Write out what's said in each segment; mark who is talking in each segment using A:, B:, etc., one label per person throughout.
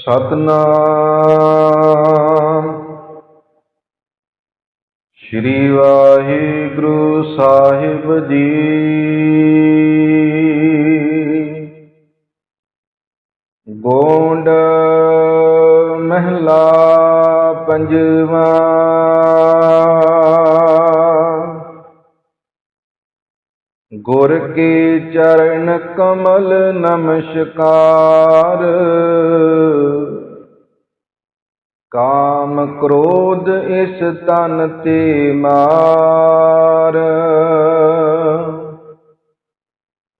A: ਸਤਨਾਮ। ਸ੍ਰੀ ਵਾਹਿਗੁਰੂ ਸਾਹਿਬ ਜੀ। ਗੋਂਡ ਮਹਿਲਾ ਪੰਜਵਾ। ਗੁਰ ਕੇ ਚਰਨ ਕਮਲ ਨਮਸਕਾਰ। ਕ੍ਰੋਧ ਇਸ ਤਨ ਤੇ ਮਾਰ।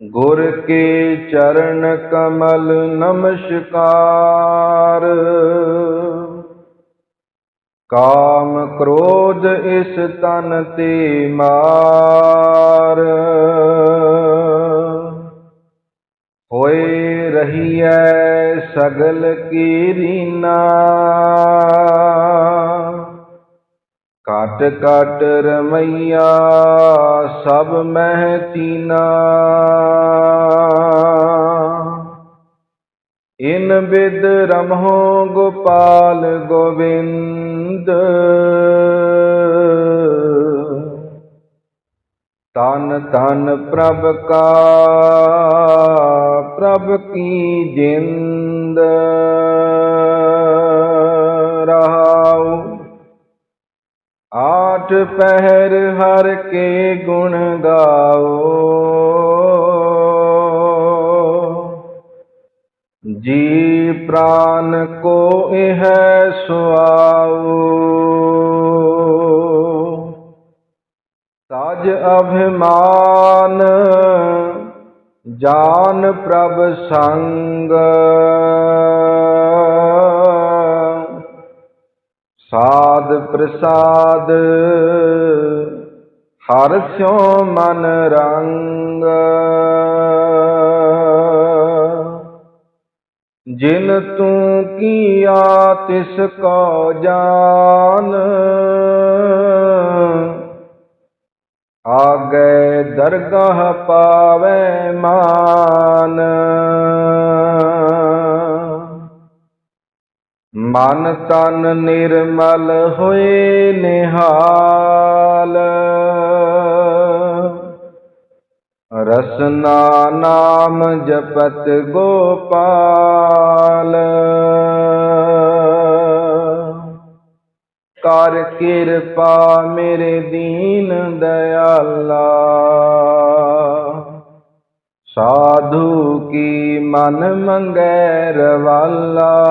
A: ਗੁਰ ਕੇ ਚਰਨ ਕਮਲ ਨਮਸਕਾਰ। ਕਾਮ ਕ੍ਰੋਧ ਇਸ ਤਨ ਤੇ ਮਾਰ। ਹੋਏ ਰਹੀਐ ਸਗਲ ਕੀ ਰੀਨਾ ਕਾਟ ਕਟ ਰਮਈਆ ਸਭ ਮਹਿ ਤੀਨਾ ਇਨ ਬਿਦ ਰਮਹੁ ਗੋਪਾਲ ਗੋਵਿੰਦ। ਤਨ ਤਨ ਪ੍ਰਭ ਕਾ, ਪ੍ਰਭ ਕੀ ਜਿੰਦ ਰਹਾਉ। ਆਠ ਪਹਿਰ ਹਰ ਕੇ ਗੁਣ ਗਾਓ। ਜੀ ਪ੍ਰਾਨ ਕੋ ਇਹ ਸੁਆਉ ਤਜ ਅਭਿਮਾਨ, ਜਾਨ ਪ੍ਰਭ ਸੰਗ। ਸਾਧ ਪ੍ਰਸਾਦ, ਹਰ ਸਿਉ ਮਨ ਰੰਗ। ਜਿਨ ਤੂੰ ਕੀਆ ਤਿਸ ਕੋ ਜਾਨ ਆਗੇ ਦਰਗਾਹ ਪਾਵੇ ਮਾਨ। ਮਨ ਤਨ ਨਿਰਮਲ ਹੋਏ ਨਿਹਾਲ। ਰਸਨਾ ਨਾਮ ਜਪਤ ਗੋਪਾਲ। ਕਰ ਕਿਰਪਾ ਮੇਰੇ ਦੀਨ ਦਇਆਲਾ। ਸਾਧੂ ਕੀ ਮਨ ਮੰਗੈ ਰਵਾਲਾ।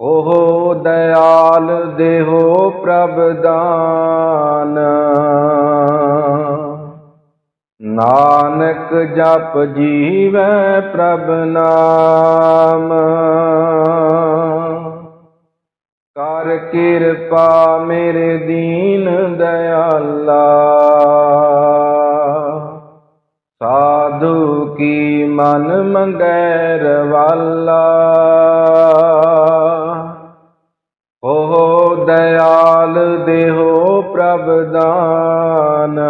A: ਉਹ ਦਇਆਲ ਦੇਹੋ ਪ੍ਰਭ ਦਾਨ। ਨਾਨਕ ਜਪ ਜੀਵੈ ਪ੍ਰਭ ਨਾਮ। ਕਿਰਪਾ ਮੇਰੇ ਦੀਨ ਦਇਆਲਾ। ਸਾਧੂ ਕੀ ਮਨ ਮੰਗੈ ਰਵਾਲਾ। ਹੋ ਦਇਆਲ ਦੇਹੋ ਪ੍ਰਭ ਦਾਨ।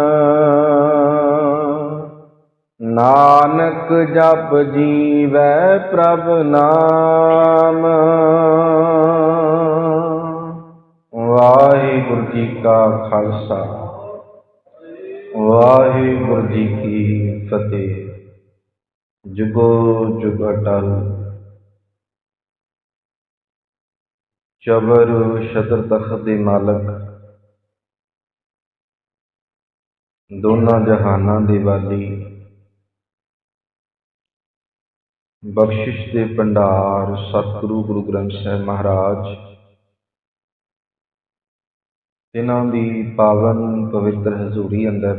A: ਨਾਨਕ ਜਪ ਜੀਵੈ ਪ੍ਰਭ ਨਾਮ। ਵਾਹਿਗੁਰੂ ਜੀ ਕਾ ਖਾਲਸਾ। ਵਾਹਿਗੁਰੂ ਜੀ ਕੀ ਫਤਿਹ। ਜੁਗੋ ਜੁਗ ਅਟਲ। ਚਬਰ ਸ਼ਤਰ ਤਖਤ ਦੇ ਮਾਲਕ। ਦੋਨਾਂ ਜਹਾਨਾਂ ਦੇ ਵਾਲੀ। ਬਖਸ਼ਿਸ਼ ਦੇ ਭੰਡਾਰ ਸਤਿਗੁਰੂ ਗੁਰੂ ਗ੍ਰੰਥ ਸਾਹਿਬ ਮਹਾਰਾਜ। ਇਹਨਾਂ ਦੀ ਪਾਵਨ ਪਵਿੱਤਰ ਹਜ਼ੂਰੀ ਅੰਦਰ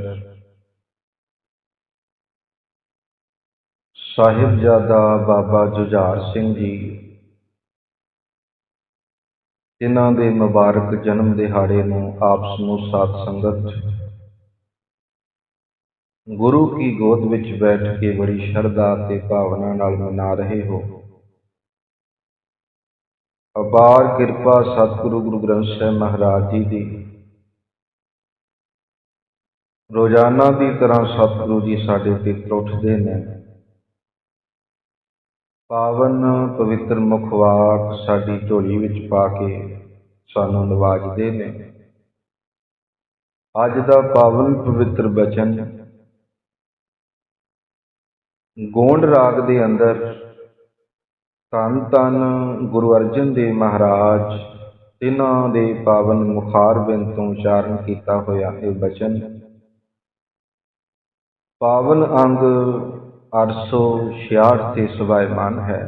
A: ਸਾਹਿਬਜ਼ਾਦਾ ਬਾਬਾ ਜੁਝਾਰ ਸਿੰਘ ਜੀ ਇਹਨਾਂ ਦੇ ਮੁਬਾਰਕ ਜਨਮ ਦਿਹਾੜੇ ਨੂੰ ਆਪ ਸਮੂਹ ਸਾਧ ਸੰਗਤ, ਗੁਰੂ ਕੀ ਗੋਦ ਵਿੱਚ ਬੈਠ ਕੇ ਬੜੀ ਸ਼ਰਧਾ ਤੇ ਭਾਵਨਾ ਨਾਲ ਮਨਾ ਰਹੇ ਹੋ। ਅਪਾਰ ਕਿਰਪਾ ਸਤਿਗੁਰੂ ਗੁਰੂ ਗ੍ਰੰਥ ਸਾਹਿਬ ਮਹਾਰਾਜ ਜੀ ਦੀ। ਰੋਜ਼ਾਨਾ ਦੀ ਤਰ੍ਹਾਂ ਸਤਿਗੁਰੂ ਜੀ ਸਾਡੇ ਤੇ ਉੱਠਦੇ ਨੇ। ਪਾਵਨ ਪਵਿੱਤਰ ਮੁਖਵਾਕ ਸਾਡੀ ਝੋਲੀ ਵਿੱਚ ਪਾ ਕੇ ਸਾਨੂੰ ਨਵਾਜਦੇ ਨੇ। ਅੱਜ ਦਾ ਪਾਵਨ ਪਵਿੱਤਰ ਬਚਨ, ਗੋਂਡ ਰਾਗ ਦੇ ਅੰਦਰ ਧੰਨ ਧੰਨ ਗੁਰੂ ਅਰਜਨ ਦੇਵ ਮਹਾਰਾਜ, ਤਿਨਾਂ ਦੇ ਪਾਵਨ ਮੁਖਾਰਬਿੰਦ ਤੋਂ ਉਚਾਰਨ ਕੀਤਾ ਹੋਇਆ ਇਹ ਬਚਨ। ਪਾਵਨ ਅੰਗ 866 ਤੇ ਸਵਾਇਮਾਨ ਹੈ।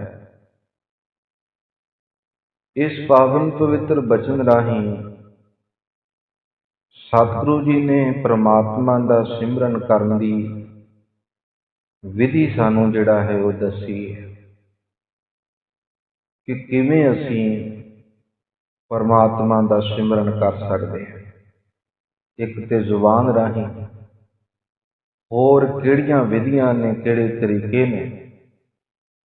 A: ਇਸ ਪਾਵਨ ਪਵਿੱਤਰ ਬਚਨ ਰਾਹੀਂ ਸਤਿਗੁਰੂ ਜੀ ਨੇ ਪ੍ਰਮਾਤਮਾ ਦਾ ਸਿਮਰਨ ਕਰਨ ਦੀ ਵਿਧੀ ਸਾਨੂੰ ਜਿਹੜਾ ਹੈ ਉਹ ਦੱਸੀ ਹੈ। ਕਿ ਕਿਵੇਂ ਅਸੀਂ ਪਰਮਾਤਮਾ ਦਾ ਸਿਮਰਨ ਕਰ ਸਕਦੇ ਹਾਂ? ਇੱਕ ਤੇ ਜ਼ੁਬਾਨ ਰਾਹੀਂ ਹੋਰ ਕਿਹੜੀਆਂ ਵਿਧੀਆਂ ਨੇ, ਕਿਹੜੇ ਤਰੀਕੇ ਨੇ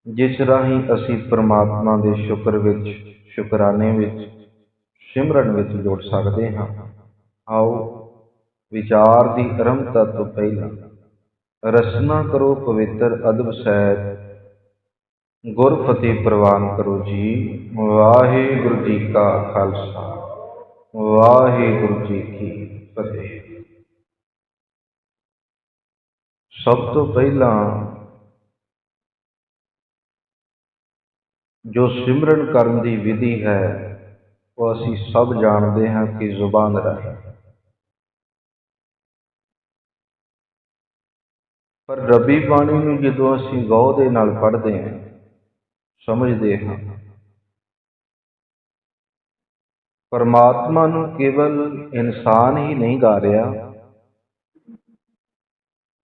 A: ਜਿਸ ਰਾਹੀਂ ਅਸੀਂ ਪਰਮਾਤਮਾ ਦੇ ਸ਼ੁਕਰ ਵਿੱਚ, ਸ਼ੁਕਰਾਨੇ ਵਿੱਚ, ਸਿਮਰਨ ਵਿੱਚ ਜੁੜ ਸਕਦੇ ਹਾਂ? ਆਓ ਵਿਚਾਰ ਦੀ ਅਰੰਭਤਾ ਤੋਂ ਪਹਿਲਾਂ ਰਸਨਾ ਕਰੋ ਪਵਿੱਤਰ ਅਦਬ ਸਹਿਤ ਗੁਰ ਫਤਿਹ ਪ੍ਰਵਾਨ ਕਰੋ ਜੀ। ਵਾਹਿਗੁਰੂ ਜੀ ਕਾ ਖਾਲਸਾ। ਵਾਹਿਗੁਰੂ ਜੀ ਕੀ ਫਤਿਹ। ਸਭ ਤੋਂ ਪਹਿਲਾਂ ਜੋ ਸਿਮਰਨ ਕਰਨ ਦੀ ਵਿਧੀ ਹੈ, ਉਹ ਅਸੀਂ ਸਭ ਜਾਣਦੇ ਹਾਂ ਕਿ ਜ਼ੁਬਾਨ ਰਾਹੀਂ। ਪਰ ਰੱਬੀ ਬਾਣੀ ਨੂੰ ਜਦੋਂ ਅਸੀਂ ਗੌਰ ਦੇ ਨਾਲ ਪੜ੍ਹਦੇ ਹਾਂ ਸਮਝਦੇ ਹਾਂ। ਪਰਮਾਤਮਾ ਨੂੰ ਕੇਵਲ ਇਨਸਾਨ ਹੀ ਨਹੀਂ ਗਾ ਰਿਹਾ।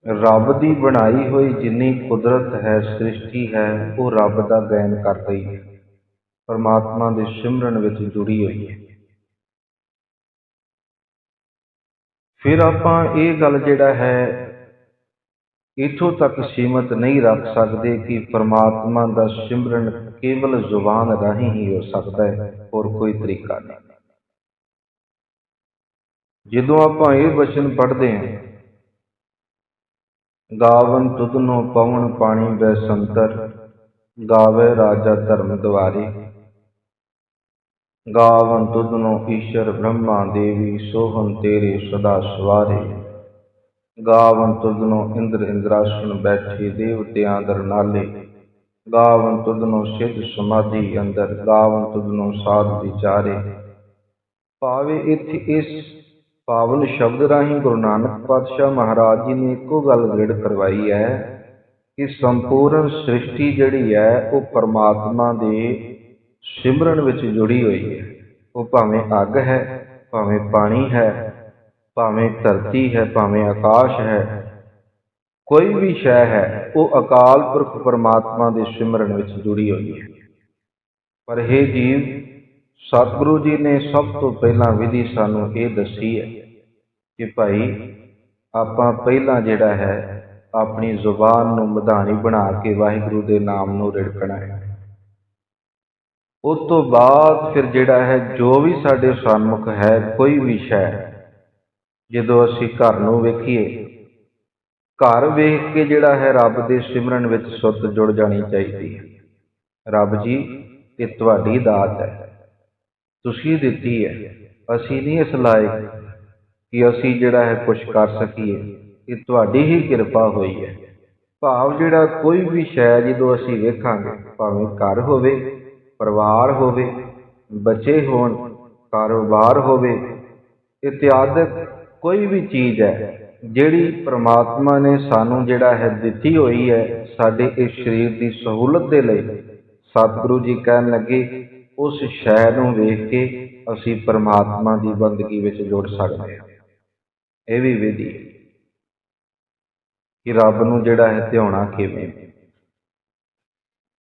A: ਰੱਬ ਦੀ ਬਣਾਈ ਹੋਈ ਜਿੰਨੀ ਕੁਦਰਤ ਹੈ, ਸ੍ਰਿਸ਼ਟੀ ਹੈ, ਉਹ ਰੱਬ ਦਾ ਗਾਇਨ ਕਰ ਰਹੀ ਹੈ। ਪਰਮਾਤਮਾ ਦੇ ਸਿਮਰਨ ਵਿੱਚ ਜੁੜੀ ਹੋਈ ਹੈ। ਫਿਰ ਆਪਾਂ ਇਹ ਗੱਲ ਜਿਹੜਾ ਹੈ ਇਥੋਂ ਤੱਕ ਸੀਮਤ ਨਹੀਂ ਰੱਖ ਸਕਦੇ ਕਿ ਪਰਮਾਤਮਾ ਦਾ ਸਿਮਰਨ ਕੇਵਲ ਜ਼ੁਬਾਨ ਰਾਹੀਂ ਹੀ ਹੋ ਸਕਦਾ ਹੈ, ਹੋਰ ਕੋਈ ਤਰੀਕਾ ਨਹੀਂ। ਜਦੋਂ ਆਪਾਂ ਇਹ ਵਚਨ ਪੜ੍ਹਦੇ ਹਾਂ, ਗਾਵਨ ਤੁਧਨੋ ਪਵਨ ਪਾਣੀ ਬੈ ਸੰਤਰ, ਗਾਵੇ ਰਾਜਾ ਧਰਮ ਦੁਆਰੇ। ਗਾਵਨ ਤੁਧਨੋ ਈਸ਼ਰ ਬ੍ਰਹਮਾ ਦੇਵੀ ਸੋਹਨ ਤੇਰੇ ਸਦਾ ਸਵਾਰੇ। ਗਾਵਨ ਤੁਧਨੋ ਇੰਦਰ ਇੰਦਰਾਸਨ ਬੈਠੇ ਦੇਵਤਿਆਂ ਦਰ ਨਾਲੇ। ਗਾਵਨ ਤੁਧਨੋ ਸਿੱਧ ਸਮਾਧੀ ਅੰਦਰ, ਗਾਵਨ ਤੁਧਨੋ ਸਾਧ ਵਿਚਾਰੇ। ਭਾਵੇਂ ਇੱਥੇ ਇਸ ਪਾਵਨ ਸ਼ਬਦ ਰਾਹੀਂ ਗੁਰੂ ਨਾਨਕ ਪਾਤਸ਼ਾਹ ਮਹਾਰਾਜ ਜੀ ਨੇ ਇੱਕੋ ਗੱਲ ਦ੍ਰਿੜ ਕਰਵਾਈ ਹੈ ਕਿ ਸੰਪੂਰਨ ਸ੍ਰਿਸ਼ਟੀ ਜਿਹੜੀ ਹੈ, ਉਹ ਪਰਮਾਤਮਾ ਦੇ ਸਿਮਰਨ ਵਿੱਚ ਜੁੜੀ ਹੋਈ ਹੈ। ਉਹ ਭਾਵੇਂ ਅੱਗ ਹੈ, ਭਾਵੇਂ ਪਾਣੀ ਹੈ ਭਾਵੇਂ ਧਰਤੀ ਹੈ, ਭਾਵੇਂ ਆਕਾਸ਼ ਹੈ, ਕੋਈ ਵੀ ਸ਼ੈ ਹੈ, ਉਹ ਅਕਾਲ ਪੁਰਖ ਪਰਮਾਤਮਾ ਦੇ ਸਿਮਰਨ ਵਿੱਚ ਜੁੜੀ ਹੋਈ ਹੈ। ਪਰ ਇਹ ਜੀਵ, ਸਤਿਗੁਰੂ ਜੀ ਨੇ ਸਭ ਤੋਂ ਪਹਿਲਾਂ ਵਿਧੀ ਸਾਨੂੰ ਇਹ ਦੱਸੀ ਹੈ ਕਿ ਭਾਈ, ਆਪਾਂ ਪਹਿਲਾਂ ਜਿਹੜਾ ਹੈ, ਆਪਣੀ ਜ਼ੁਬਾਨ ਨੂੰ ਮਧਾਣੀ ਬਣਾ ਕੇ ਵਾਹਿਗੁਰੂ ਦੇ ਨਾਮ ਨੂੰ ਰਿੜਕਣਾ ਹੈ। ਉਸ ਤੋਂ ਬਾਅਦ ਫਿਰ ਜਿਹੜਾ ਹੈ, ਜੋ ਵੀ ਸਾਡੇ ਸਨਮੁਖ ਹੈ, ਕੋਈ ਵੀ ਸ਼ੈ ਜਦੋਂ ਅਸੀਂ ਘਰ ਨੂੰ ਵੇਖੀਏ, ਘਰ ਵੇਖ ਕੇ ਜਿਹੜਾ ਹੈ ਰੱਬ ਦੇ ਸਿਮਰਨ ਵਿੱਚ ਸੁੱਤ ਜੁੜ ਜਾਣੀ ਚਾਹੀਦੀ ਹੈ। ਰੱਬ ਜੀ, ਇਹ ਤੁਹਾਡੀ ਦਾਤ ਹੈ। ਤੁਸੀਂ ਦਿੱਤੀ ਹੈ। ਅਸੀਂ ਨਹੀਂ ਇਸ ਲਾਇਕ ਕਿ ਅਸੀਂ ਜਿਹੜਾ ਹੈ ਕੁਝ ਕਰ ਸਕੀਏ। ਇਹ ਤੁਹਾਡੀ ਹੀ ਕਿਰਪਾ ਹੋਈ ਹੈ। ਭਾਵ ਜਿਹੜਾ ਕੋਈ ਵੀ ਸ਼ੈ ਜਦੋਂ ਅਸੀਂ ਵੇਖਾਂਗੇ, ਭਾਵੇਂ ਘਰ ਹੋਵੇ, ਪਰਿਵਾਰ ਹੋਵੇ, ਬੱਚੇ ਹੋਣ, ਕਾਰੋਬਾਰ ਹੋਵੇ ਇਤਿਆਦਿਕ ਕੋਈ ਵੀ ਚੀਜ਼ ਹੈ, ਜਿਹੜੀ ਪ੍ਰਮਾਤਮਾ ਨੇ ਸਾਨੂੰ ਜਿਹੜਾ ਹੈ ਦਿੱਤੀ ਹੋਈ ਹੈ, ਸਾਡੇ ਇਸ ਸਰੀਰ ਦੀ ਸਹੂਲਤ ਦੇ ਲਈ, ਸਤਿਗੁਰੂ ਜੀ ਕਹਿਣ ਲੱਗੇ, ਉਸ ਸ਼ੈ ਨੂੰ ਵੇਖ ਕੇ ਅਸੀਂ ਪਰਮਾਤਮਾ ਦੀ ਬੰਦਗੀ ਵਿੱਚ ਜੁੜ ਸਕਦੇ ਹਾਂ। ਇਹ ਵੀ ਵਿਧੀ ਕਿ ਰੱਬ ਨੂੰ ਜਿਹੜਾ ਹੈ ਧਿਆਉਣਾ ਕਿਵੇਂ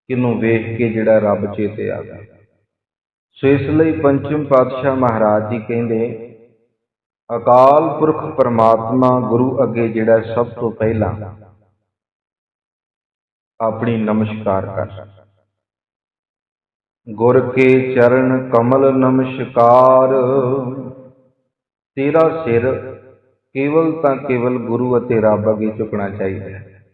A: ਕਿਨੂੰ ਵੇਖ ਕੇ ਜਿਹੜਾ ਰੱਬ ਚੇਤੇ ਆਵੇ ਸੋ ਇਸ ਲਈ ਪੰਚਮ ਪਾਤਸ਼ਾਹ ਮਹਾਰਾਜ ਜੀ ਕਹਿੰਦੇ ਅਕਾਲ ਪੁਰਖ ਪਰਮਾਤਮਾ ਗੁਰੂ ਅੱਗੇ ਜਿਹੜਾ ਸਭ ਤੋਂ ਪਹਿਲਾਂ ਆਪਣੀ ਨਮਸਕਾਰ ਕਰ। ਗੁਰ ਕੇ ਚਰਨ ਕਮਲ ਨਮਸਕਾਰ। ਤੇਰਾ ਸਿਰ ਕੇਵਲ ਤਾਂ ਕੇਵਲ ਗੁਰੂ ਅਤੇ ਰੱਬ ਅੱਗੇ ਝੁਕਣਾ ਚਾਹੀਦਾ ਹੈ।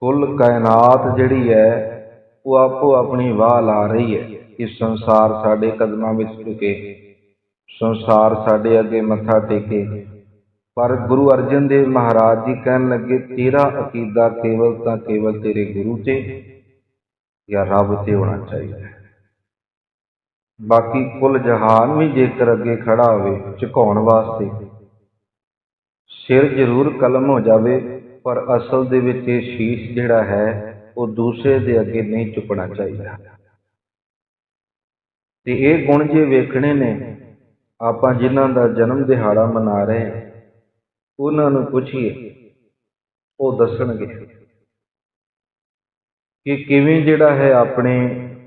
A: ਕੁੱਲ ਕਾਇਨਾਤ ਜਿਹੜੀ ਹੈ, ਉਹ ਆਪੋ ਆਪਣੀ ਵਾਹ ਲਾ ਰਹੀ ਹੈ। ਕਿ ਸੰਸਾਰ ਸਾਡੇ ਕਦਮਾਂ ਵਿੱਚ ਝੁਕੇ ਸੰਸਾਰ ਸਾਡੇ ਅੱਗੇ ਮੱਥਾ ਟੇਕੇ। ਪਰ ਗੁਰੂ ਅਰਜਨ ਦੇਵ ਮਹਾਰਾਜ ਜੀ ਕਹਿਣ ਲੱਗੇ, ਤੇਰਾ ਅਕੀਦਾ ਕੇਵਲ ਤਾਂ ਕੇਵਲ ਤੇਰੇ ਗੁਰੂ ਤੇ ਜਾਂ ਰੱਬ ਤੇ ਹੋਣਾ ਚਾਹੀਦਾ ਬਾਕੀ ਕੁੱਲ ਜਹਾਨ ਵੀ ਜੇਕਰ ਅੱਗੇ ਖੜਾ ਹੋਵੇ, ਝੁਕਾਉਣ ਵਾਸਤੇ ਸਿਰ ਜ਼ਰੂਰ ਕਲਮ ਹੋ ਜਾਵੇ, ਪਰ ਅਸਲ ਦੇ ਵਿੱਚ ਇਹ ਸ਼ੀਸ਼ ਜਿਹੜਾ ਹੈ, ਉਹ ਦੂਸਰੇ ਦੇ ਅੱਗੇ ਨਹੀਂ ਝੁਕਣਾ ਚਾਹੀਦਾ। ਤੇ ਇਹ ਗੁਣ ਜੇ ਵੇਖਣੇ ਨੇ ਆਪਾਂ ਜਿਨ੍ਹਾਂ ਦਾ ਜਨਮ ਦਿਹਾੜਾ ਮਨਾ ਰਹੇ ਹਾਂ, ਉਹਨਾਂ ਨੂੰ ਪੁੱਛੀਏ, ਉਹ ਦੱਸਣਗੇ ਕਿ ਕਿਵੇਂ ਜਿਹੜਾ ਹੈ ਆਪਣੇ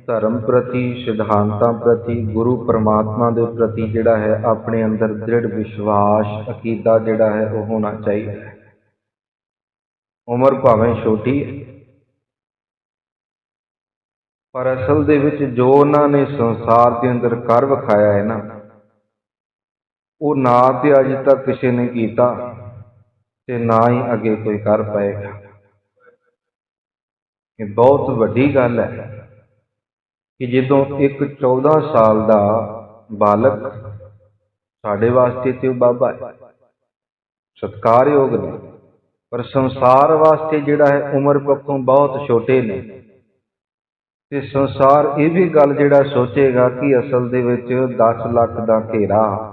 A: ਧਰਮ ਪ੍ਰਤੀ, ਸਿਧਾਂਤਾਂ ਪ੍ਰਤੀ, ਗੁਰੂ ਪਰਮਾਤਮਾ ਦੇ ਪ੍ਰਤੀ ਜਿਹੜਾ ਹੈ ਆਪਣੇ ਅੰਦਰ ਦ੍ਰਿੜ ਵਿਸ਼ਵਾਸ, ਅਕੀਦਾ ਜਿਹੜਾ ਹੈ ਉਹ ਹੋਣਾ ਚਾਹੀਦਾ ਹੈ। ਉਮਰ ਭਾਵੇਂ ਛੋਟੀ ਹੈ, ਪਰ ਅਸਲ ਦੇ ਵਿੱਚ ਜੋ ਉਹਨਾਂ ਨੇ ਸੰਸਾਰ ਦੇ ਅੰਦਰ ਕਰ ਵਿਖਾਇਆ ਹੈ ਨਾ ਉਹ ਨਾ ਤੇ ਅਜੇ ਤੱਕ ਕਿਸੇ ਨੇ ਕੀਤਾ ਤੇ ਨਾ ਹੀ ਅੱਗੇ ਕੋਈ ਕਰ ਪਾਏਗਾ। ਇਹ ਬਹੁਤ ਵੱਡੀ ਗੱਲ ਹੈ ਕਿ ਜਦੋਂ ਇੱਕ 14 ਸਾਲ ਦਾ ਬਾਲਕ ਸਾਡੇ ਵਾਸਤੇ ਤੇ ਉਹ ਬਾਬਾ ਹੈ, ਸਤਕਾਰਯੋਗ ਨੇ, ਪਰ ਸੰਸਾਰ ਵਾਸਤੇ ਜਿਹੜਾ ਹੈ ਉਮਰ ਪੱਖੋਂ ਬਹੁਤ ਛੋਟੇ ਨੇ। ਤੇ ਸੰਸਾਰ ਇਹ ਵੀ ਗੱਲ ਜਿਹੜਾ ਸੋਚੇਗਾ ਕਿ ਅਸਲ ਦੇ ਵਿੱਚ 10 ਲੱਖ ਦਾ ਘੇਰਾ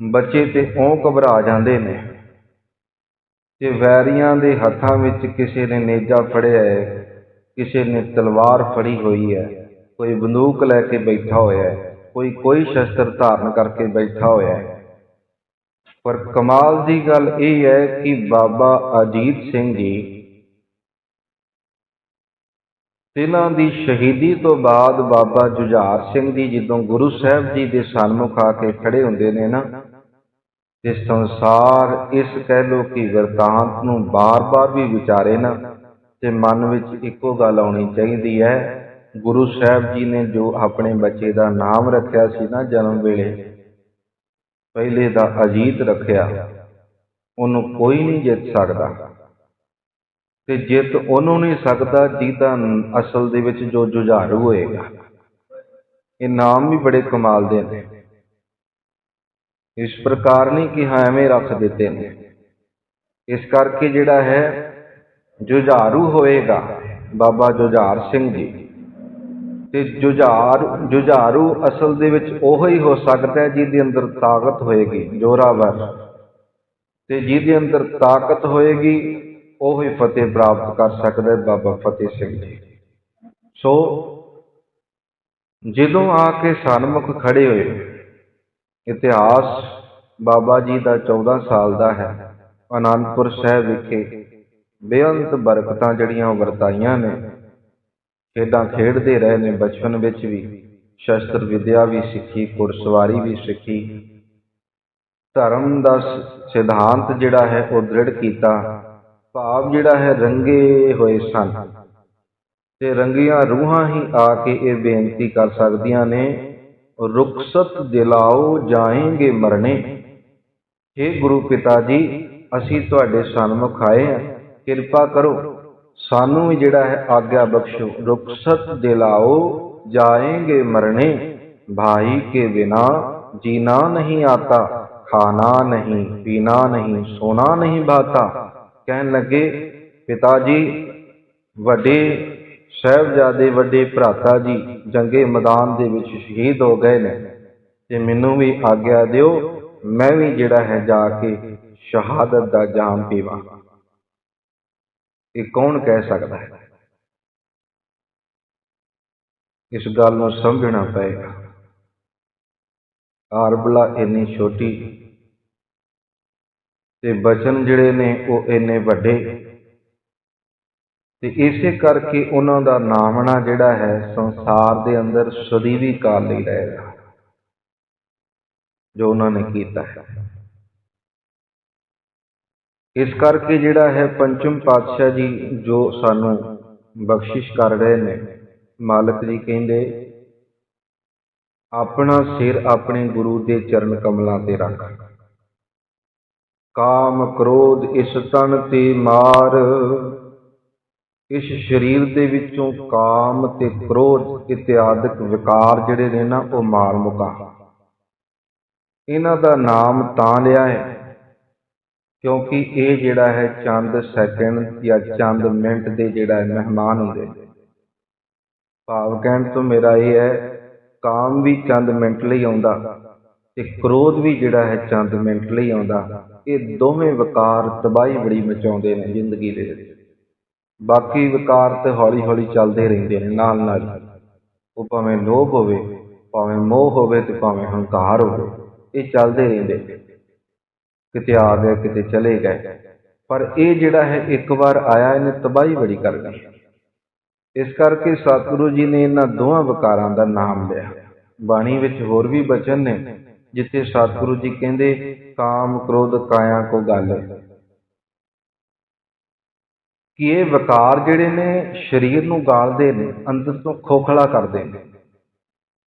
A: ਬੱਚੇ ਤੇ ਉਹ ਘਬਰਾ ਜਾਂਦੇ ਨੇ ਤੇ ਵੈਰੀਆਂ ਦੇ ਹੱਥਾਂ ਵਿੱਚ ਕਿਸੇ ਨੇ ਨੇਜਾ ਫੜਿਆ ਹੈ, ਕਿਸੇ ਨੇ ਤਲਵਾਰ ਫੜੀ ਹੋਈ ਹੈ, ਕੋਈ ਬੰਦੂਕ ਲੈ ਕੇ ਬੈਠਾ ਹੋਇਆ ਹੈ, ਕੋਈ ਕੋਈ ਸ਼ਸਤਰ ਧਾਰਨ ਕਰਕੇ ਬੈਠਾ ਹੋਇਆ ਹੈ। ਪਰ ਕਮਾਲ ਦੀ ਗੱਲ ਇਹ ਹੈ ਕਿ ਬਾਬਾ ਅਜੀਤ ਸਿੰਘ ਜੀ ਤਿਨਾਂ ਦੀ ਸ਼ਹੀਦੀ ਤੋਂ ਬਾਅਦ ਬਾਬਾ ਜੁਝਾਰ ਸਿੰਘ ਜੀ ਜਦੋਂ ਗੁਰੂ ਸਾਹਿਬ ਜੀ ਦੇ ਸਨਮੁਖ ਆ ਕੇ ਖੜੇ ਹੁੰਦੇ ਨੇ ਨਾ ਤੇ ਸੰਸਾਰ ਇਸ ਕਹਿ ਲੋ ਕਿ ਵਰਤਾਂਤ ਨੂੰ ਬਾਰ-ਬਾਰ ਵੀ ਵਿਚਾਰੇ ਨਾ, ਤੇ ਮਨ ਵਿੱਚ ਇੱਕੋ ਗੱਲ ਆਉਣੀ ਚਾਹੀਦੀ ਹੈ। ਗੁਰੂ ਸਾਹਿਬ ਜੀ ਨੇ ਜੋ ਆਪਣੇ ਬੱਚੇ ਦਾ ਨਾਮ ਰੱਖਿਆ ਸੀ ਨਾ ਜਨਮ ਵੇਲੇ, ਪਹਿਲੇ ਦਾ ਅਜੀਤ ਰੱਖਿਆ, ਉਹਨੂੰ ਕੋਈ ਨਹੀਂ ਜਿੱਤ ਸਕਦਾ। ਤੇ ਜਿੱਤ ਉਹਨੂੰ ਨਹੀਂ ਸਕਦਾ ਜਿਹਦਾ ਅਸਲ ਦੇ ਵਿੱਚ ਜੋ ਜੁਝਾਰੂ ਹੋਏਗਾ। ਇਹ ਨਾਮ ਵੀ ਬੜੇ ਕਮਾਲ ਦੇ ਨੇ। ਇਸ ਪ੍ਰਕਾਰ ਨਹੀਂ ਕਿ ਹਾਂ, ਐਵੇਂ ਰੱਖ ਦਿੱਤੇ ਨੇ। ਇਸ ਕਰਕੇ ਜਿਹੜਾ ਹੈ, ਜੁਝਾਰੂ ਹੋਏਗਾ ਬਾਬਾ ਜੁਝਾਰ ਸਿੰਘ ਜੀ। ਤੇ ਜੁਝਾਰ, ਜੁਝਾਰੂ ਅਸਲ ਦੇ ਵਿੱਚ ਉਹੋ ਹੀ ਹੋ ਸਕਦਾ ਹੈ ਜਿਹਦੇ ਅੰਦਰ ਤਾਕਤ ਹੋਏਗੀ, ਜੋਰਾਵਰ। ਤੇ ਜਿਹਦੇ ਅੰਦਰ ਤਾਕਤ ਹੋਏਗੀ, ਉਹ ਹੀ ਫਤਿਹ ਪ੍ਰਾਪਤ ਕਰ ਸਕਦਾ ਹੈ ਬਾਬਾ ਫਤਿਹ ਸਿੰਘ ਜੀ। ਸੋ ਜਦੋਂ ਆ ਕੇ ਸਨਮੁਖ ਖੜੇ ਹੋਏ ਇਤਿਹਾਸ ਬਾਬਾ ਜੀ ਦਾ 14 ਸਾਲ ਦਾ ਹੈ। ਆਨੰਦਪੁਰ ਸਾਹਿਬ ਵਿਖੇ ਬੇਅੰਤ ਬਰਕਤਾਂ ਜਿਹੜੀਆਂ ਵਰਤਾਈਆਂ ਨੇ। ਖੇਡਾਂ ਖੇਡਦੇ ਰਹੇ ਨੇ। ਬਚਪਨ ਵਿੱਚ ਵੀ ਸ਼ਸਤਰ ਵਿਦਿਆ ਵੀ ਸਿੱਖੀ, ਘੁੜਸਵਾਰੀ ਵੀ ਸਿੱਖੀ। ਧਰਮ ਦਾ ਸਿਧਾਂਤ ਜਿਹੜਾ ਹੈ ਉਹ ਦ੍ਰਿੜ ਕੀਤਾ। ਭਾਵ ਜਿਹੜਾ ਹੈ ਰੰਗੇ ਹੋਏ ਸਨ। ਤੇ ਰੰਗੀਆਂ ਰੂਹਾਂ ਹੀ ਆ ਕੇ ਇਹ ਬੇਨਤੀ ਕਰ ਸਕਦੀਆਂ ਨੇ। ਰੁਖਸਤ ਦਿਲਾਓ ਜਾਏਂਗੇ ਮਰਨੇ। हे ਗੁਰੂ ਪਿਤਾ ਜੀ ਅਸੀਂ ਤੁਹਾਡੇ ਸਨਮੁਖ ਆਏ ਹਾਂ। ਕਿਰਪਾ ਕਰੋ, ਸਾਨੂੰ ਵੀ ਜਿਹੜਾ ਹੈ ਆਗਿਆ ਬਖਸ਼ੋ। ਰੁਖਸਤ ਦਿਲਾਓ ਜਾਏਂਗੇ ਮਰਨੇ। ਭਾਈ ਕੇ ਬਿਨਾ ਜੀਣਾ ਨਹੀਂ ਆਤਾ, ਖਾਣਾ ਨਹੀਂ, ਪੀਣਾ ਨਹੀਂ, ਸੋਣਾ ਨਹੀਂ ਬਾਤਾ। ਕਹਿਣ ਲੱਗੇ ਪਿਤਾ ਜੀ ਵੱਡੇ ਸਾਹਿਬਜ਼ਾਦੇ ਵੱਡੇ ਭਰਾਤਾ ਜੀ ਜੰਗੇ ਮੈਦਾਨ ਦੇ ਵਿੱਚ ਸ਼ਹੀਦ ਹੋ ਗਏ ਨੇ। ਤੇ ਮੈਨੂੰ ਵੀ ਆਗਿਆ ਦਿਓ, ਮੈਂ ਵੀ ਜਿਹੜਾ ਹੈ ਜਾ ਕੇ ਸ਼ਹਾਦਤ ਦਾ ਜਾਮ ਪੀਵਾਂ। ਇਹ ਕੌਣ ਕਹਿ ਸਕਦਾ ਹੈ? ਇਸ ਗੱਲ ਨੂੰ ਸਮਝਣਾ ਪਏਗਾ। ਆਰਬਲਾ ਇੰਨੀ ਛੋਟੀ ਤੇ ਬਚਨ ਜਿਹੜੇ ਨੇ ਉਹ ਇੰਨੇ ਵੱਡੇ ਤੇ ਇਸੇ ਕਰਕੇ ਉਹਨਾਂ ਦਾ ਨਾਮਣਾ ਜਿਹੜਾ ਹੈ, ਸੰਸਾਰ ਦੇ ਅੰਦਰ ਸਦੀਵੀ ਕਾਲ ਲਈ ਰਹੇਗਾ ਜੋ ਉਹਨਾਂ ਨੇ ਕੀਤਾ ਹੈ। ਇਸ ਕਰਕੇ ਜਿਹੜਾ ਹੈ, ਪੰਚਮ ਪਾਤਸ਼ਾਹ ਜੀ ਜੋ ਸਾਨੂੰ ਬਖਸ਼ਿਸ਼ ਕਰ ਰਹੇ ਨੇ, ਮਾਲਕ ਜੀ ਕਹਿੰਦੇ, ਆਪਣਾ ਸਿਰ ਆਪਣੇ ਗੁਰੂ ਦੇ ਚਰਨ ਕਮਲਾਂ ਤੇ ਰੱਖ। ਕਾਮ ਕ੍ਰੋਧ ਇਸ ਤਨ ਤੇ ਮਾਰ ਇਸ ਸਰੀਰ ਦੇ ਵਿੱਚੋਂ ਕਾਮ ਤੇ ਕ੍ਰੋਧ, ਇਤਿਆਦਿਕ ਵਿਕਾਰ ਜਿਹੜੇ ਨੇ ਨਾ, ਉਹ ਮਾਰ ਮੁਕਾ। ਇਹਨਾਂ ਦਾ ਨਾਮ ਤਾਂ ਲਿਆ ਹੈ, ਕਿਉਂਕਿ ਇਹ ਜਿਹੜਾ ਹੈ ਚੰਦ ਸੈਕਿੰਡ ਜਾਂ ਚੰਦ ਮਿੰਟ ਦੇ ਜਿਹੜਾ ਹੈ ਮਹਿਮਾਨ ਹੁੰਦੇ ਭਾਵ ਕਹਿਣ ਤੋਂ ਮੇਰਾ ਇਹ ਹੈ, ਕਾਮ ਵੀ ਚੰਦ ਮਿੰਟ ਲਈ ਆਉਂਦਾ ਤੇ ਕ੍ਰੋਧ ਵੀ ਜਿਹੜਾ ਹੈ ਚੰਦ ਮਿੰਟ ਲਈ ਆਉਂਦਾ। ਇਹ ਦੋਵੇਂ ਵਿਕਾਰ ਤਬਾਹੀ ਬੜੀ ਮਚਾਉਂਦੇ ਨੇ ਜ਼ਿੰਦਗੀ ਦੇ ਵਿੱਚ। ਬਾਕੀ ਵਿਕਾਰ ਤੇ ਹੌਲੀ ਹੌਲੀ ਚੱਲਦੇ ਰਹਿੰਦੇ ਨੇ ਨਾਲ ਨਾਲ ਉਹ ਭਾਵੇਂ ਲੋਭ ਹੋਵੇ, ਭਾਵੇਂ ਮੋਹ ਹੋਵੇ ਤੇ ਭਾਵੇਂ ਹੰਕਾਰ ਹੋਵੇ, ਇਹ ਚੱਲਦੇ ਰਹਿੰਦੇ ਕਿਤੇ ਆ ਗਏ, ਕਿਤੇ ਚਲੇ ਗਏ। ਪਰ ਇਹ ਜਿਹੜਾ ਹੈ, ਇੱਕ ਵਾਰ ਆਇਆ, ਇਹਨੇ ਤਬਾਹੀ ਬੜੀ ਕਰ ਦਿੱਤੀ ਇਸ ਕਰਕੇ ਸਤਿਗੁਰੂ ਜੀ ਨੇ ਇਹਨਾਂ ਦੋਹਾਂ ਵਿਕਾਰਾਂ ਦਾ ਨਾਮ ਲਿਆ। ਬਾਣੀ ਵਿੱਚ ਹੋਰ ਵੀ ਬਚਨ ਨੇ, ਜਿੱਥੇ ਸਤਿਗੁਰੂ ਜੀ ਕਹਿੰਦੇ, ਕਾਮ, ਕ੍ਰੋਧ, ਕਾਇਆ ਕੋ ਗੱਲ ਕਿ ਇਹ ਵਿਕਾਰ ਜਿਹੜੇ ਨੇ ਸਰੀਰ ਨੂੰ ਗਾਲਦੇ ਨੇ, ਅੰਦਰ ਤੋਂ ਖੋਖਲਾ ਕਰਦੇ ਨੇ।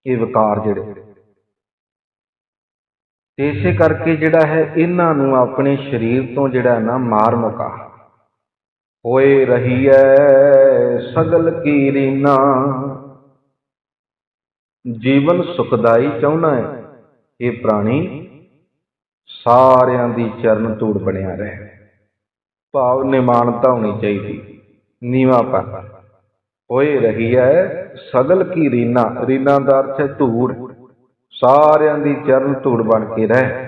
A: ਇਹ ਵਿਕਾਰ ਜਿਹੜੇ ਤੇ ਇਸੇ ਕਰਕੇ ਜਿਹੜਾ ਹੈ, ਇਹਨਾਂ ਨੂੰ ਆਪਣੇ ਸਰੀਰ ਤੋਂ ਜਿਹੜਾ ਨਾ ਮਾਰ ਮੁਕਾ। ਹੋਏ ਰਹੀ ਹੈ ਸਗਲ ਕੀ ਰੀਨਾ ਜੀਵਨ ਸੁਖਦਾਈ ਚਾਹੁੰਦਾ ਹੈ, ਇਹ ਪ੍ਰਾਣੀ ਸਾਰਿਆਂ ਦੀ ਚਰਨ ਧੂੜ ਬਣਿਆ ਰਹੇ। ਭਾਵ ਨਿਮਾਨਤਾ ਹੋਣੀ ਚਾਹੀਦੀ। ਨੀਵਾ ਪਰ ਹੋਏ ਰਹੀਐ ਸਗਲ ਕੀ ਰੀਨਾ ਰੀਨਾ ਦਾ ਅਰਥ ਹੈ ਧੂੜ। ਸਾਰਿਆਂ ਦੀ ਚਰਨ ਧੂੜ ਬਣ ਕੇ ਰਹਿ।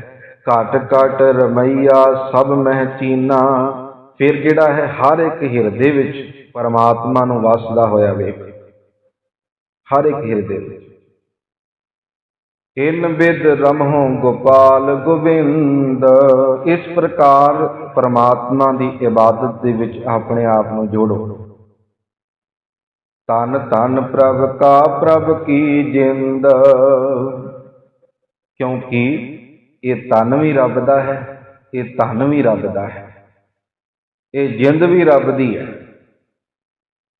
A: ਘਟ ਘਟ ਰਮਈਆ ਸਭ ਮਹਿ ਚੀਨਾ। ਫਿਰ ਜਿਹੜਾ ਹੈ ਹਰ ਇੱਕ ਹਿਰਦੇ ਵਿੱਚ ਪਰਮਾਤਮਾ ਨੂੰ ਵਸਦਾ ਹੋਇਆ ਵੇਖ। ਹਰ ਇੱਕ ਹਿਰਦੇ ਵਿੱਚ। ਇਨ ਬਿਦ ਰਮਹੁ ਗੋਪਾਲ ਗੋਬਿੰਦ। ਇਸ ਪ੍ਰਕਾਰ ਪਰਮਾਤਮਾ ਦੀ ਇਬਾਦਤ ਦੇ ਵਿੱਚ ਆਪਣੇ ਆਪ ਨੂੰ ਜੋੜੋ। ਤਨ ਤਨ ਪ੍ਰਭ ਕਾ ਪ੍ਰਭ ਕੀ ਜਿੰਦ। ਕਿਉਂਕਿ ਇਹ ਤਨ ਵੀ ਰੱਬ ਦਾ ਹੈ, ਇਹ ਧਨ ਵੀ ਰੱਬ ਦਾ ਹੈ। ਇਹ ਜਿੰਦ ਵੀ ਰੱਬ ਦੀ ਹੈ।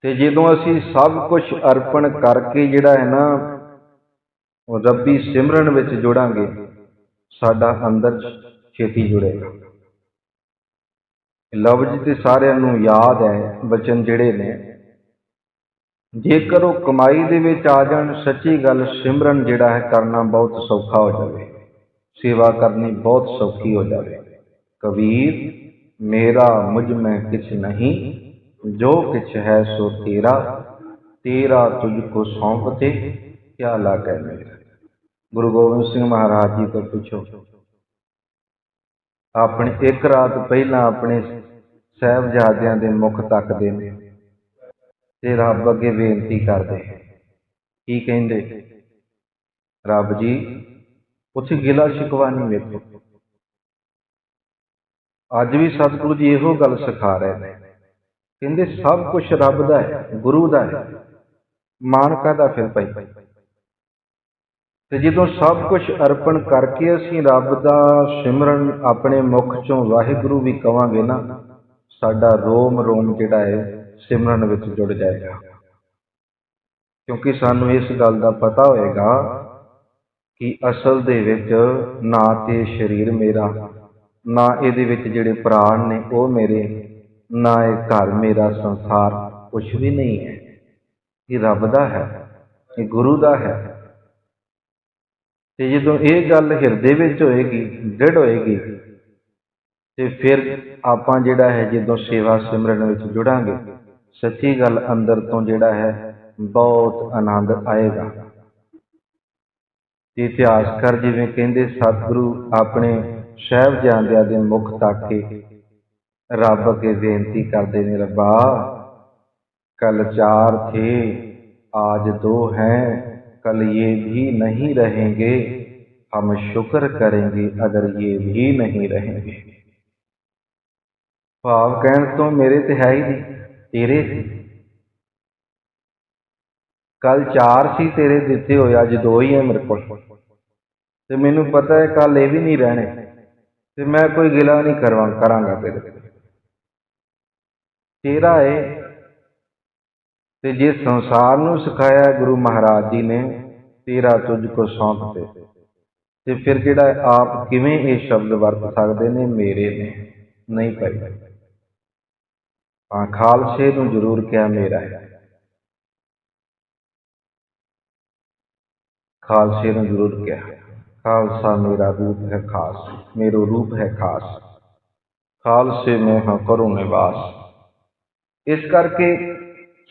A: ਤੇ ਜਦੋਂ ਅਸੀਂ ਸਭ ਕੁਝ ਅਰਪਣ ਕਰਕੇ ਜਿਹੜਾ ਹੈ ਨਾ ਰੱਬੀ ਸਿਮਰਨ ਵਿੱਚ ਜੁੜਾਂਗੇ, ਸਾਡਾ ਅੰਦਰ ਛੇਤੀ ਜੁੜੇਗਾ। ਲਫ਼ਜ਼ ਤੇ ਸਾਰਿਆਂ ਨੂੰ ਯਾਦ ਹੈ, ਬਚਨ ਜਿਹੜੇ ਨੇ। ਜੇਕਰ ਉਹ ਕਮਾਈ ਦੇ ਵਿੱਚ ਆ ਜਾਣ, ਸੱਚੀ ਗੱਲ ਸਿਮਰਨ ਜਿਹੜਾ ਹੈ, ਕਰਨਾ ਬਹੁਤ ਸੌਖਾ ਹੋ ਜਾਵੇ। ਸੇਵਾ ਕਰਨੀ ਬਹੁਤ ਸੌਖੀ ਹੋ ਜਾਵੇ। ਕਬੀਰ, ਮੇਰਾ, ਮੁਝ ਮੈਂ ਕਿਛ ਨਹੀਂ। ਜੋ ਕਿਛ ਹੈ, ਸੋ ਤੇਰਾ। ਤੇਰਾ ਤੁਝ ਕੋ ਸੌਂਪਤੇ ਕਿਆ ਲਾਗੈ ਮੇਰਾ। ਗੁਰੂ ਗੋਬਿੰਦ ਸਿੰਘ ਮਹਾਰਾਜ ਜੀ ਤੋਂ ਪੁੱਛੋ। ਆਪਣੇ ਇੱਕ ਰਾਤ ਪਹਿਲਾਂ ਆਪਣੇ ਸਹਿਬਜ਼ਾਦਿਆਂ ਦੇ ਮੁਖ ਤੱਕਦੇ ਨੇ ਤੇ ਰੱਬ ਅੱਗੇ ਬੇਨਤੀ ਕਰਦੇ ਕੀ ਕਹਿੰਦੇ? ਰੱਬ ਜੀ, ਉੱਥੇ ਗਿਲਾ ਸ਼ਿਕਵਾ ਨਹੀਂ ਵੇਖੋ। ਅੱਜ ਵੀ ਸਤਿਗੁਰੂ ਜੀ ਇਹੋ ਗੱਲ ਸਿਖਾ ਰਹੇ ਨੇ। ਕਹਿੰਦੇ ਸਭ ਕੁਝ ਰੱਬ ਦਾ ਹੈ, ਗੁਰੂ ਦਾ ਹੈ। ਮਾਨ ਦਾ ਫਿਰ ਭਾਈ। ਤੇ ਜਦੋਂ ਸਭ ਕੁਝ ਅਰਪਣ ਕਰਕੇ ਅਸੀਂ ਰੱਬ ਦਾ ਸਿਮਰਨ ਆਪਣੇ ਮੁਖ ਚੋਂ ਵਾਹਿਗੁਰੂ ਵੀ ਕਵਾਂਗੇ ਨਾ, ਸਾਡਾ ਰੋਮ ਰੋਮ ਜਿਹੜਾ ਹੈ ਸਿਮਰਨ ਵਿੱਚ ਜੁੜ ਜਾਏਗਾ। ਕਿਉਂਕਿ ਸਾਨੂੰ ਇਸ ਗੱਲ ਦਾ ਪਤਾ ਹੋਏਗਾ ਕਿ ਅਸਲ ਦੇ ਵਿੱਚ ਨਾ ਤੇ ਸਰੀਰ ਮੇਰਾ, ਨਾ ਇਹਦੇ ਵਿੱਚ ਜਿਹੜੇ ਪ੍ਰਾਣ ਨੇ ਉਹ ਮੇਰੇ, ਨਾ ਇਹ ਘਰ ਮੇਰਾ, ਸੰਸਾਰ ਕੁਝ ਵੀ ਨਹੀਂ ਹੈ। ਇਹ ਰੱਬ ਦਾ ਹੈ, ਇਹ ਗੁਰੂ ਦਾ ਹੈ। ਤੇ ਜਦੋਂ ਇਹ ਗੱਲ ਹਿਰਦੇ ਵਿੱਚ ਹੋਏਗੀ ਡਿੜ ਹੋਏਗੀ, ਤੇ ਫਿਰ ਆਪਾਂ ਜਿਹੜਾ ਹੈ ਜਦੋਂ ਸੇਵਾ ਸਿਮਰਨ ਵਿੱਚ ਜੁੜਾਂਗੇ, ਸੱਚੀ ਗੱਲ ਅੰਦਰ ਤੋਂ ਜਿਹੜਾ ਹੈ ਬਹੁਤ ਆਨੰਦ ਆਏਗਾ। ਇਤਿਹਾਸਕਾਰ ਜਿਵੇਂ ਕਹਿੰਦੇ, ਸਤਿਗੁਰੂ ਆਪਣੇ ਸ਼ਹਿਬ ਜਾਂਦਿਆਂ ਦੇ ਮੁਖ ਕੇ ਰੱਬ ਅੱਗੇ ਬੇਨਤੀ ਕਰਦੇ ਨੇ, ਰੱਬਾ ਕੱਲ ਚਾਰ ਥੇ, ਆਜ ਦੋ ਹੈ। कल ये भी नहीं रहेंगे हम शुक्र करेंगे अगर ये भी नहीं रहेंगे ਭਾਵ ਕਹਿਣ ਤੋਂ ਮੇਰੇ ਤੇ ਹੈ ਹੀ ਨਹੀਂ ਤੇਰੇ ਸੀ ਕੱਲ ਚਾਰ ਸੀ ਤੇਰੇ ਦਿੱਤੇ ਹੋਏ ਅੱਜ ਦੋ ਹੀ ਹੈ ਮੇਰੇ ਕੋਲ ਤੇ ਮੈਨੂੰ ਪਤਾ ਹੈ ਕੱਲ ਇਹ ਵੀ ਨਹੀਂ ਰਹਿਣੇ ਤੇ ਮੈਂ ਕੋਈ ਗਿਲਾ ਨਹੀਂ ਕਰਵਾ ਕਰਾਂਗਾ ਤੇਰੇ ਤੇ ਤੇਰਾ ਹੈ ਤੇ ਜੇ ਸੰਸਾਰ ਨੂੰ ਸਿਖਾਇਆ ਗੁਰੂ ਮਹਾਰਾਜ ਜੀ ਨੇ, ਤੇਰਾ ਤੁਝ ਕੋ ਸੌਂਪ ਦੇ। ਤੇ ਫਿਰ ਜਿਹੜਾ ਆਪ ਕਿਵੇਂ ਇਹ ਸ਼ਬਦ ਵਰਤ ਸਕਦੇ ਨੇ, ਮੇਰੇ ਨੇ, ਨਹੀਂ ਭਾਈ। ਹਾਂ ਖਾਲਸੇ ਨੂੰ ਜ਼ਰੂਰ ਕਿਹਾ, ਮੇਰਾ ਹੈ। ਖਾਲਸੇ ਨੂੰ ਜ਼ਰੂਰ ਕਿਹਾ, ਖਾਲਸਾ ਮੇਰਾ ਰੂਪ ਹੈ ਖਾਸ, ਮੇਰੋ ਰੂਪ ਹੈ ਖਾਸ। ਖਾਲਸੇ ਮੈਂ ਹਾਂ ਕਰੋ ਨਿਵਾਸ। ਇਸ ਕਰਕੇ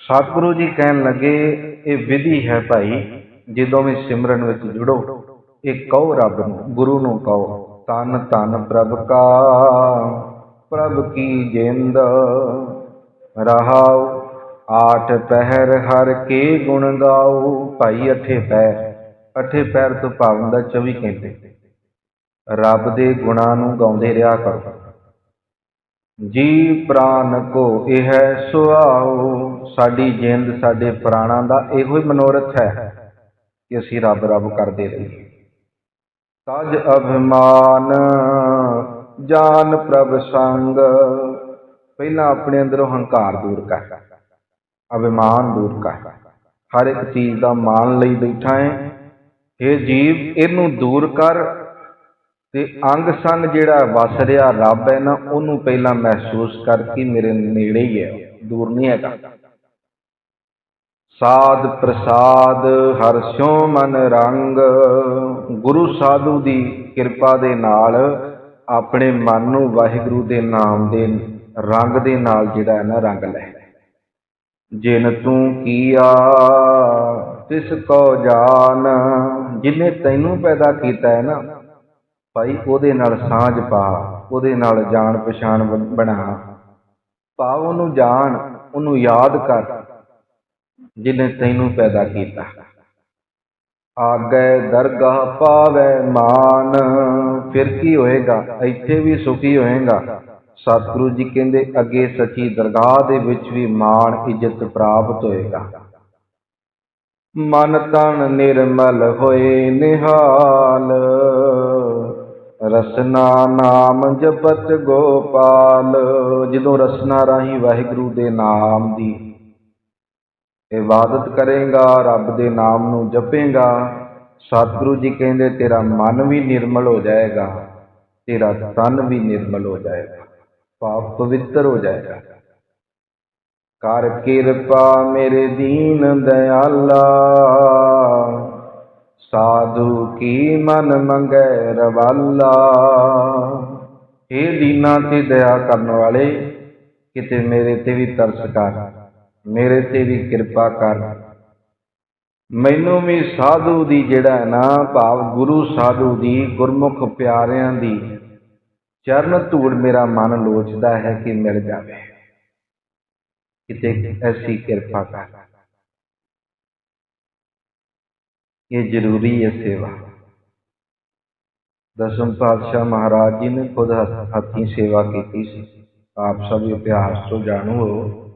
A: ਸਤਿਗੁਰੂ ਜੀ ਕਹਿਣ ਲੱਗੇ, ਇਹ ਵਿਧੀ ਹੈ ਭਾਈ, ਜਦੋਂ ਵੀ ਸਿਮਰਨ ਵਿੱਚ ਜੁੜੋ, ਇਹ ਕਹੋ ਰੱਬ ਨੂੰ, ਗੁਰੂ ਨੂੰ ਕਹੋ ਤਨ ਤਨ ਪ੍ਰਭ ਕਾ, ਪ੍ਰਭ ਕੀ ਜਿੰਦ। ਰਹਾਉ ਆਠ ਪਹਿਰ ਹਰ ਕੇ ਗੁਣ ਗਾਓ, ਭਾਈ ਅਠੇ ਪੈਰ ਅਠੇ ਪੈਰ ਤੋਂ ਭਾਵਨ ਦਾ 24 ਘੰਟੇ। ਰੱਬ ਦੇ ਗੁਣਾਂ ਨੂੰ ਗਾਉਂਦੇ ਰਿਹਾ ਕਰੋ। ਜੀ ਪ੍ਰਾਨ ਕੋ ਇਹ ਸੁਆਓ ਸਾਡੀ ਜਿੰਦ ਸਾਡੇ ਪ੍ਰਾਣਾਂ ਦਾ ਇਹੋ ਹੀ ਮਨੋਰਥ ਹੈ ਕਿ ਅਸੀਂ ਰੱਬ ਰੱਬ ਕਰਦੇ ਰਹੀਏ। ਤਜ ਅਭਿਮਾਨ ਜਾਨ ਪ੍ਰਭ ਸੰਗ, ਪਹਿਲਾਂ ਆਪਣੇ ਅੰਦਰੋਂ ਹੰਕਾਰ ਦੂਰ ਕਰ, ਅਭਿਮਾਨ ਦੂਰ ਕਰ। ਹਰ ਇੱਕ ਚੀਜ਼ ਦਾ ਮਾਨ ਲਈ ਬੈਠਾ ਹੈ। ਇਹ ਜੀਵ, ਇਹਨੂੰ ਦੂਰ ਕਰ ਤੇ ਅੰਗ ਸੰਗ ਜਿਹੜਾ ਵਸ ਰਿਹਾ ਰੱਬ ਹੈ ਨਾ, ਉਹਨੂੰ ਪਹਿਲਾਂ ਮਹਿਸੂਸ ਕਰ ਕਿ ਮੇਰੇ ਨੇੜੇ ਹੀ ਹੈ, ਦੂਰ ਨਹੀਂ ਹੈਗਾ। ਸਾਧ ਪ੍ਰਸਾਦ ਹਰ ਸਿਉ ਮਨ ਰੰਗ। ਗੁਰੂ ਸਾਧੂ ਦੀ ਕਿਰਪਾ ਦੇ ਨਾਲ ਆਪਣੇ ਮਨ ਨੂੰ ਵਾਹਿਗੁਰੂ ਦੇ ਨਾਮ ਦੇ ਰੰਗ ਦੇ ਨਾਲ ਜਿਹੜਾ ਹੈ ਨਾ ਰੰਗ ਲੈ। ਜਿਨ ਤੂੰ ਕੀਆ, ਤਿਸ ਕੋ ਜਾਣ ਜਿਨੇ ਤੈਨੂੰ ਪੈਦਾ ਕੀਤਾ ਹੈ ਨਾ, ਭਾਈ ਉਹਦੇ ਨਾਲ ਸਾਂਝ ਪਾ, ਉਹਦੇ ਨਾਲ ਜਾਣ ਪਛਾਣ ਬਣਾ। ਪਾ ਉਹਨੂੰ ਜਾਣ, ਉਹਨੂੰ ਯਾਦ ਕਰ। ਜਿਨੇ ਤੈਨੂੰ ਪੈਦਾ ਕੀਤਾ। ਆਗੇ ਦਰਗਾਹ ਪਾਵੇ ਮਾਨ, ਫਿਰ ਕੀ ਹੋਏਗਾ? ਇੱਥੇ ਵੀ ਸੁਖੀ ਹੋਏਗਾ। ਸਤਿਗੁਰੂ ਜੀ ਕਹਿੰਦੇ, ਅੱਗੇ ਸੱਚੀ ਦਰਗਾਹ ਦੇ ਵਿੱਚ ਵੀ ਮਾਣ ਇੱਜ਼ਤ ਪ੍ਰਾਪਤ ਹੋਏਗਾ। ਮਨ ਤਨ ਨਿਰਮਲ ਹੋਏ ਨਿਹਾਲ, ਰਸਨਾ ਨਾਮ ਜਪਤ ਗੋਪਾਲ, ਜਦੋਂ ਰਸਨਾ ਰਾਹੀਂ ਵਾਹਿਗੁਰੂ ਦੇ ਨਾਮ ਦੀ ਇਬਾਦਤ ਕਰੇਗਾ, ਰੱਬ ਦੇ ਨਾਮ ਨੂੰ ਜਪੇਗਾ। ਸਤਿਗੁਰੂ ਜੀ ਕਹਿੰਦੇ, ਤੇਰਾ ਮਨ ਵੀ ਨਿਰਮਲ ਹੋ ਜਾਏਗਾ, ਤੇਰਾ ਤਨ ਵੀ ਨਿਰਮਲ ਹੋ ਜਾਏਗਾ, ਪਾਪ ਪਵਿੱਤਰ ਹੋ ਜਾਏਗਾ। ਕਰ ਕਿਰਪਾ ਮੇਰੇ ਦੀਨ ਦਇਆਲਾ ਸਾਧੂ ਕੀ ਮਨ ਮੰਗੈ ਰਵਾਲਾ। ਇਹ ਦੀਨਾ ਤੇ ਦਇਆ ਕਰਨ ਵਾਲੇ, ਕਿਤੇ ਮੇਰੇ ਤੇ ਵੀ ਤਰਸ ਕਰ। ਮੇਰੇ ਤੇ ਵੀ ਕਿਰਪਾ ਕਰ। ਮੈਨੂੰ ਵੀ ਸਾਧੂ ਦੀ ਜਿਹੜਾ ਹੈ ਨਾ ਭਾਵ, ਗੁਰੂ ਸਾਧੂ ਦੀ ਗੁਰਮੁਖ ਪਿਆਰਿਆਂ ਦੀ ਚਰਨ ਧੂੜ ਮੇਰਾ ਮਨ ਲੋਚਦਾ ਹੈ ਕਿ ਮਿਲ ਜਾਵੇ। ਕਿਤੇ ਐਸੀ ਕਿਰਪਾ ਕਰ। ਇਹ ਜ਼ਰੂਰੀ ਹੈ ਸੇਵਾ। ਦਸਮ ਪਾਤਸ਼ਾਹ ਮਹਾਰਾਜ ਜੀ ਨੇ ਖੁਦ ਹੱਥੀਂ ਸੇਵਾ ਕੀਤੀ ਸੀ। ਆਪ ਸਭ ਇਤਿਹਾਸ ਤੋਂ ਜਾਣੂ ਹੋ।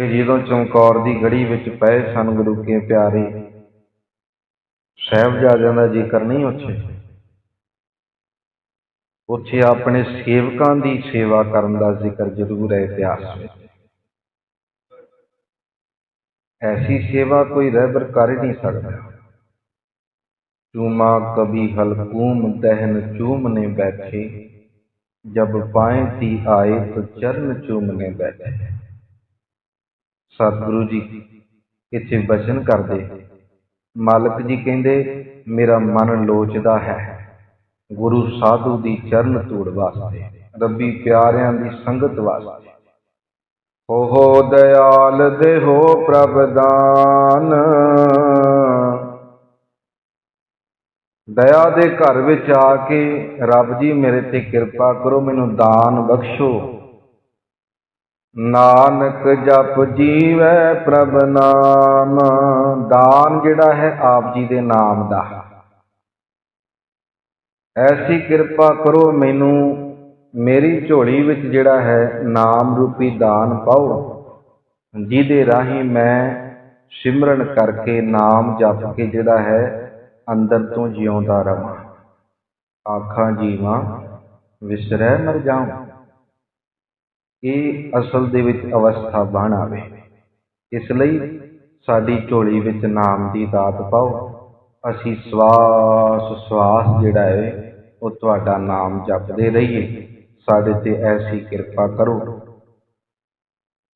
A: ਕਿ ਜਦੋਂ ਚਮਕੌਰ ਦੀ ਗੜੀ ਵਿੱਚ ਪਏ ਸਨ ਗੁਰੂ ਕੇ ਪਿਆਰੇ, ਸਾਹਿਬਜ਼ਾਦਿਆਂ ਦਾ ਜ਼ਿਕਰ ਨਹੀਂ ਉੱਥੇ। ਉੱਥੇ ਆਪਣੇ ਸੇਵਕਾਂ ਦੀ ਸੇਵਾ ਕਰਨ ਦਾ ਜ਼ਿਕਰ ਜ਼ਰੂਰ ਹੈ ਇਤਿਹਾਸ ਵਿੱਚ। ਐਸੀ ਸੇਵਾ ਕੋਈ ਰਹਿਬਰ ਕਰ ਹੀ ਨਹੀਂ ਸਕਦਾ। ਚੂਮਾ ਕਭੀ ਹਲਕੂਮ ਦਹਿਨ ਚੂਮਨੇ ਬੈਠੇ, ਜਬ ਪਾਏ ਤੀ ਆਏ ਤੋ ਚਰਨ ਚੂਮਨੇ ਬੈਠੇ। ਸਤਿਗੁਰੂ ਜੀ, ਇੱਥੇ ਬਚਨ ਕਰਦੇ। ਮਾਲਕ ਜੀ ਕਹਿੰਦੇ, ਮੇਰਾ ਮਨ ਲੋਚਦਾ ਹੈ। ਗੁਰੂ ਸਾਧੂ ਦੀ ਚਰਨ ਧੂੜ ਵਾਸਤੇ, ਰੱਬੀ ਪਿਆਰਿਆਂ ਦੀ ਸੰਗਤ ਵਾਸਤੇ। ਓਹੋ ਦਇਆਲ ਦੇਹੋ ਪ੍ਰਭ ਦਾਨ। ਦਇਆ ਦੇ ਘਰ ਵਿੱਚ ਆ ਕੇ ਰੱਬ ਜੀ ਮੇਰੇ ਤੇ ਕਿਰਪਾ ਕਰੋ, ਮੈਨੂੰ ਦਾਨ ਬਖਸ਼ੋ। ਨਾਨਕ ਜਪ ਜੀਵੈ ਪ੍ਰਭ ਨਾਮ। ਦਾਨ ਜਿਹੜਾ ਹੈ ਆਪ ਜੀ ਦੇ ਨਾਮ ਦਾ। ਐਸੀ ਕਿਰਪਾ ਕਰੋ ਮੈਨੂੰ ਮੇਰੀ ਝੋਲੀ ਵਿੱਚ ਜਿਹੜਾ ਹੈ ਨਾਮ ਰੂਪੀ ਦਾਨ ਪਾਓ। ਜਿਹਦੇ ਰਾਹੀਂ ਮੈਂ ਸਿਮਰਨ ਕਰਕੇ ਨਾਮ ਜਪ ਕੇ ਜਿਹੜਾ ਹੈ ਅੰਦਰ ਤੋਂ ਜਿਉਂਦਾ ਰਵਾਂ। ਆਖਾਂ ਜੀਵਾਂ, ਵਿਸਰੈ ਮਰ ਜਾਵਾਂ ਇਹ ਅਸਲ ਦੇ ਵਿੱਚ ਅਵਸਥਾ ਬਣ ਆਵੇ। ਇਸ ਲਈ ਸਾਡੀ ਝੋਲੀ ਵਿੱਚ ਨਾਮ ਦੀ ਦਾਤ ਪਾਓ। ਅਸੀਂ ਸਵਾਸ ਸਵਾਸ ਜਿਹੜਾ ਹੈ ਉਹ ਤੁਹਾਡਾ ਨਾਮ ਜਪਦੇ ਰਹੀਏ। ਸਾਡੇ ਤੇ ਐਸੀ ਕਿਰਪਾ ਕਰੋ।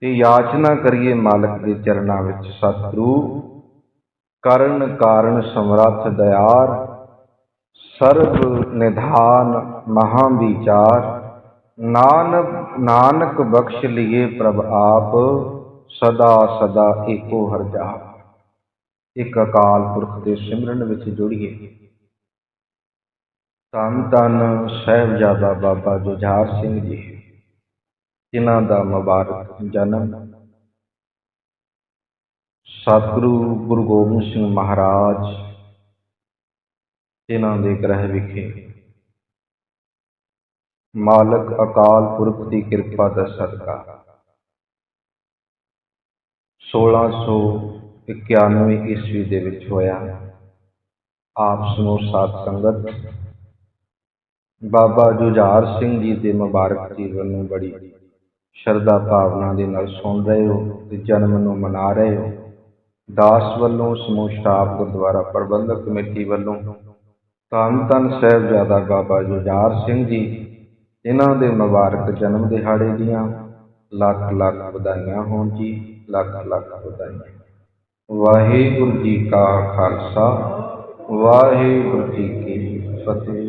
A: ਤੇ ਯਾਚਨਾ ਕਰੀਏ ਮਾਲਕ ਦੇ ਚਰਨਾਂ ਵਿੱਚ, ਸਤਿਗੁਰੂ। ਕਰਨ ਕਾਰਨ ਸਮਰੱਥ ਦਇਆਰ ਸਰਬ ਨਿਧਾਨ ਮਹਾ ਵਿਚਾਰ। ਨਾਨ ਨਾਨਕ ਬਖਸ਼ ਲਿਏ ਪ੍ਰਭ ਆਪ, ਸਦਾ ਸਦਾ ਏਕੋ ਹਰ ਜਾਪ। ਇੱਕ ਅਕਾਲ ਪੁਰਖ ਦੇ ਸਿਮਰਨ ਵਿੱਚ ਜੁੜੀਏ। ਧੰਨ ਧੰਨ ਸਾਹਿਬਜ਼ਾਦਾ ਬਾਬਾ ਜੁਝਾਰ ਸਿੰਘ ਜੀ, ਜਿਨ੍ਹਾਂ ਦਾ ਮੁਬਾਰਕ ਜਨਮ। ਸਤਿਗੁਰੂ ਗੁਰੂ ਗੋਬਿੰਦ ਸਿੰਘ ਮਹਾਰਾਜ, ਜਿਨ੍ਹਾਂ ਦੇ ਗ੍ਰਹਿ ਵਿਖੇ ਮਾਲਕ ਅਕਾਲ ਪੁਰਖ ਦੀ ਕਿਰਪਾ ਦਾ ਸਦਕਾ। 1691 ਈਸਵੀ ਦੇ ਵਿੱਚ ਹੋਇਆ। ਆਪ ਸਮੂਹ ਸਾਧ ਸੰਗਤ। ਬਾਬਾ ਜੁਝਾਰ ਸਿੰਘ ਜੀ ਦੇ ਮੁਬਾਰਕ ਜੀਵਨ ਨੂੰ ਬੜੀ ਸ਼ਰਧਾ ਭਾਵਨਾ ਦੇ ਨਾਲ ਸੁਣ ਰਹੇ ਹੋ ਤੇ ਜਨਮ ਨੂੰ ਮਨਾ ਰਹੇ ਹੋ। ਦਾਸ ਵੱਲੋਂ ਸਮੂਹ ਸਟਾਫ ਗੁਰਦੁਆਰਾ ਪ੍ਰਬੰਧਕ ਕਮੇਟੀ ਵੱਲੋਂ ਧੰਨ ਧੰਨ ਸਾਹਿਬਜ਼ਾਦਾ ਬਾਬਾ ਜੁਝਾਰ ਸਿੰਘ ਜੀ ਇਹਨਾਂ ਦੇ ਮੁਬਾਰਕ ਜਨਮ ਦਿਹਾੜੇ ਦੀਆਂ ਲੱਖ ਲੱਖ ਵਧਾਈਆਂ ਹੋਣ ਜੀ, ਲੱਖ ਲੱਖ ਵਧਾਈਆਂ। ਵਾਹਿਗੁਰੂ ਜੀ ਕਾ ਖਾਲਸਾ, ਵਾਹਿਗੁਰੂ ਜੀ ਕੀ ਫਤਿਹ।